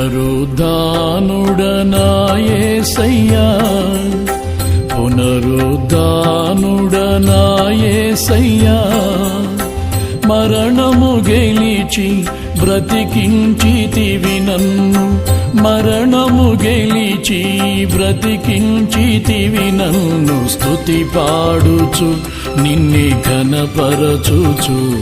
పునరుద్ధానుడనాయేసయ్యా. పునరుద్ధానుడనాయేసయ్యా. మరణము గెలిచి బ్రతికించితివి నన్ను. మరణము గెలిచి బ్రతికించితివి నన్ను. స్తుతి పాడుచు నిన్నే కనపరచుచు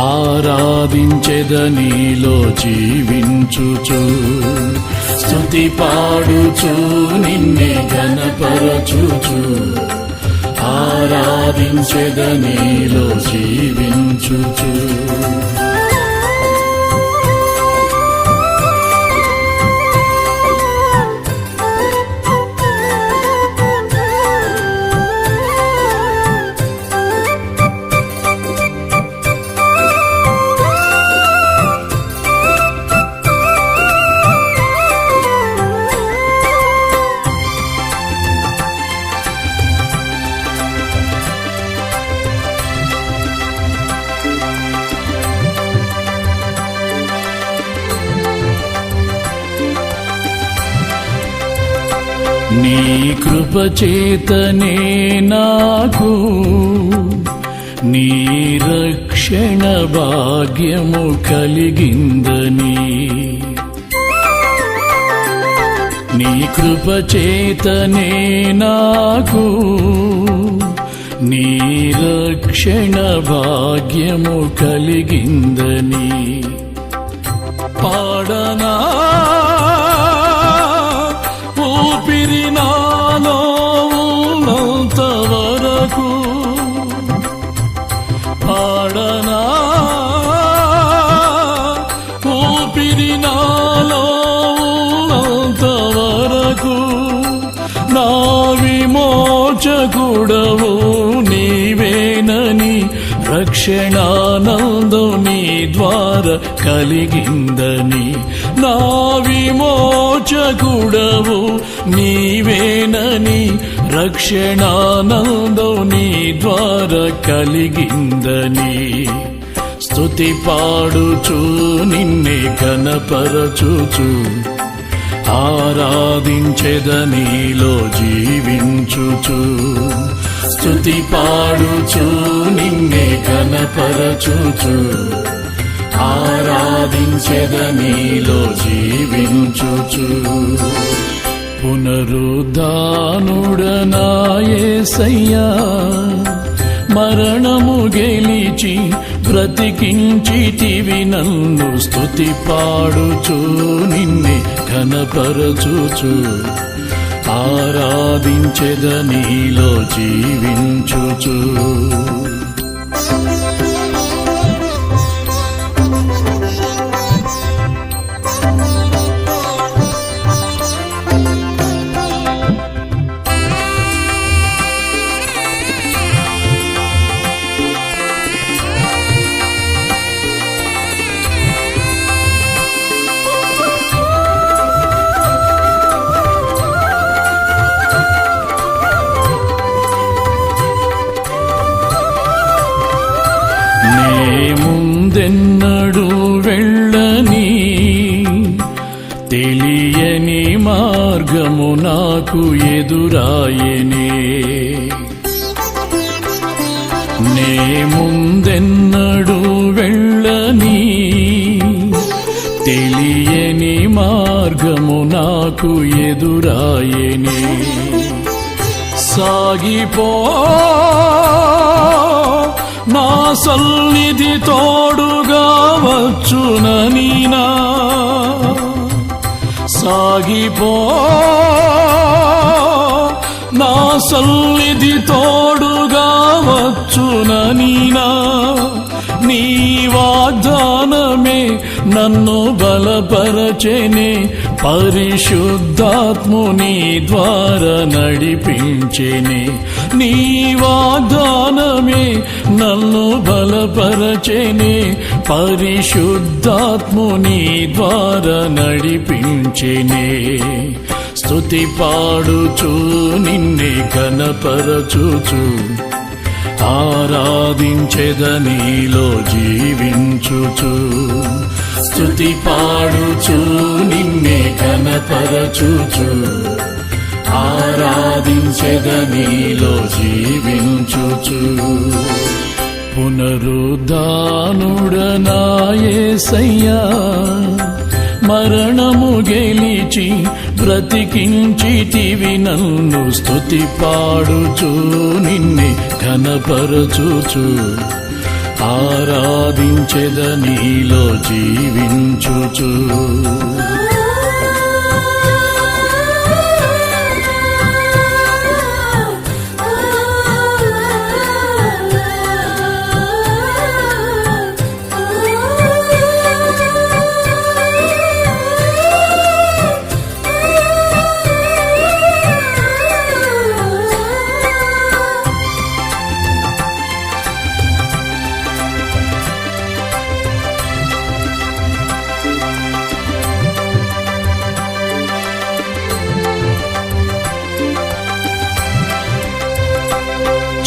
ఆరాధించెదనీలో జీవించుచు. స్థుతి పాడుచు నిన్నే ఘనపరచుచు. ఆరాధించెదనీలో జీవించుచు. నీ కృప చేతనే నాకు నీ రక్షణ భాగ్యము కలిగిందని. నీ కృప చేతనే నాకు నీ రక్షణ భాగ్యము కలిగిందని. పాడనా విమోచకుడవు నీవేనని రక్షణానందం నీ ద్వారా కలిగిందని. నా విమోచకుడవు నీవేనని రక్షణానందం నీ ద్వార కలిగిందని. స్తుతి పాడుచు నిన్నే ఘనపరచుచు ఆరాధించెదనీలో జీవించుచు. స్తుతి పాడుచు నిన్నే ఘనపరచుచు. ఆరాధించెదనీలో జీవించుచు. పునరుద్ధానుడనాయే సయ్యా. మరణము గెలిచి బ్రతికించితివి నన్ను స్తుతి పాడుచు నిన్నే ఘనపరచుచు. ఆరాధించెదనీలో జీవించుచు. నాకు ఎదురాయనే. నే ముందెన్నడు వెళ్ళని. తెలియని మార్గము నాకు ఎదురాయనే. సాగిపో నా సన్నిధి తోడుగా వచ్చునని నా సాగిపో సన్నిధి తోడుగా వచ్చున నీనా. నీ వాగ్దానమే నన్ను బలపరచెనే. పరిశుద్ధాత్ముని ద్వారా నడిపించెనే. నీ వాగ్దానమే నన్ను బలపరచెనే. పరిశుద్ధాత్ముని ద్వారా నడిపించెనే. స్తుతి పాడుచు నిన్నే కనపరచుచు ఆరాధించెదనీలో జీవించుచు. స్తుతి పాడుచు నిన్నే కనపరచుచు ఆరాధించెదనీలో జీవించుచు. పునరుద్ధానుడనాయే సయ్యా మరణము గెలిచి బ్రతికించితివి నన్ను స్థుతి పాడుచు నిన్నే కనపరచుచు ఆరాధించెద నీలో జీవించుచు.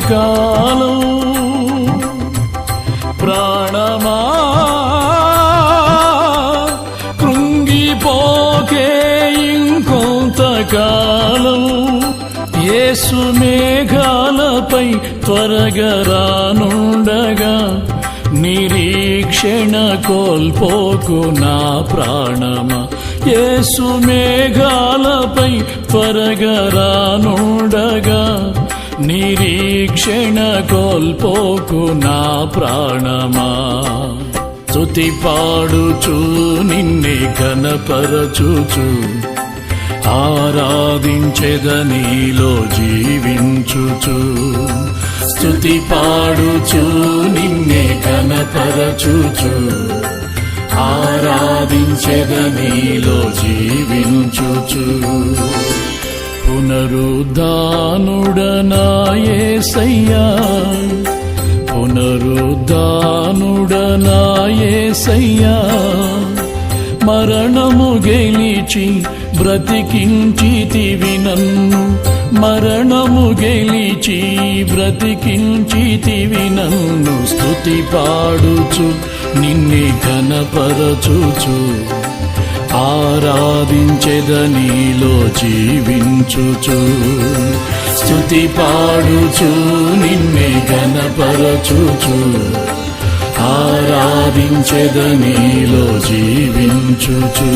కాలం ప్రాణమా కృంగిపోకే ఇంకొంతకాలం యేసు మేఘాలపై త్వరగా రానుండగా నిరీక్షణ కోల్పోకు నా ప్రాణమా. యేసు మేఘాలపై త్వరగా రానుండగా నిరీక్షణ కోల్పోకు నా ప్రాణమా. స్తుతి పాడుచు నిన్నే కనపరచుచు ఆరాధించెదనీలో జీవించుచు. స్తుతి పాడుచు నిన్నే కనపరచుచు ఆరాధించెదనీలో జీవించుచు. పునరుద్ధానుడనాయసయ్యా. పునరుద్ధానుడనాయసయ్యా. మరణము గెలిచి బ్రతికించితివి నన్ను. మరణము గెలిచి బ్రతికించితివి నన్ను. స్థుతి పాడుచు నిన్నే కనపరచుచు ఆరాధించెద నీలో జీవించుచు. స్థుతి పాడుచు నిన్నే గణపరచుచు ఆరాధించెద నీలో జీవించుచు.